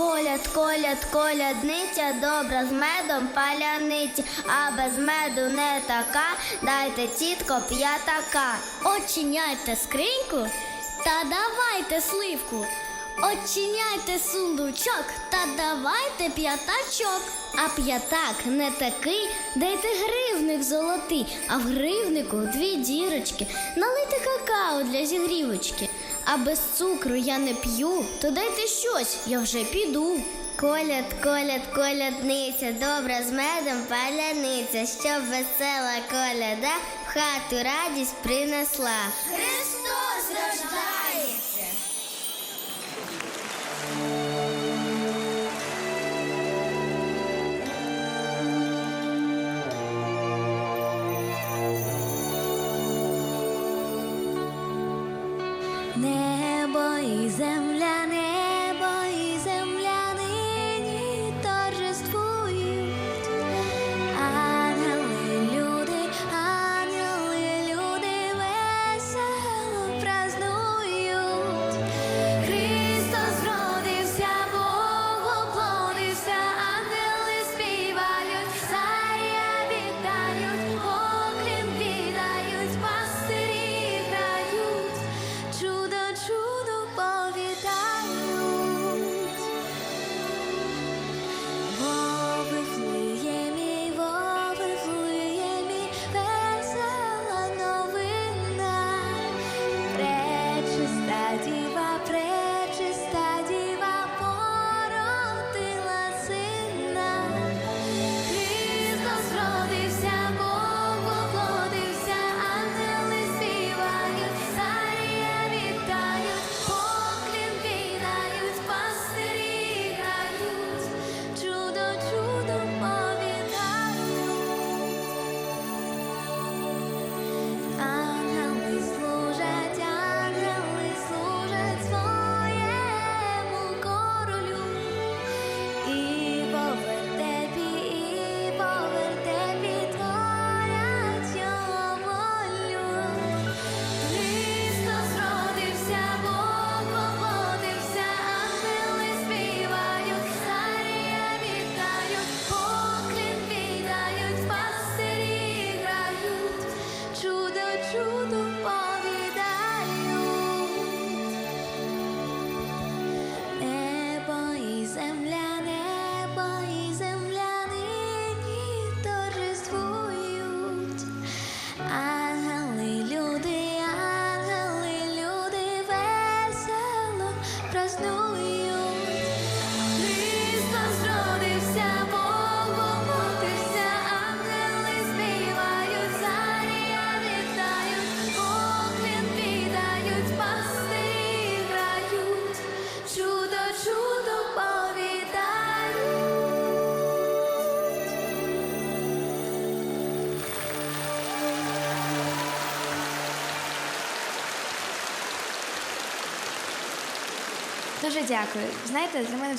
Коляд, коляд, колядниця, добра з медом паляниці, а без меду не така, дайте тітко п'ятака. Очиняйте скриньку та давайте сливку. Очиняйте сундучок та давайте п'ятачок. А п'ятак не такий, дайте гривник золотий, а в гривнику дві дірочки. Налийте какао для зігрівочки. А без цукру я не п'ю, то дайте щось, я вже піду. Коляд, коляд, колядниця, добра з медом паляниця, щоб весела коляда в хату радість принесла. Небо і земля, Дуже дякую. Знаєте, для мене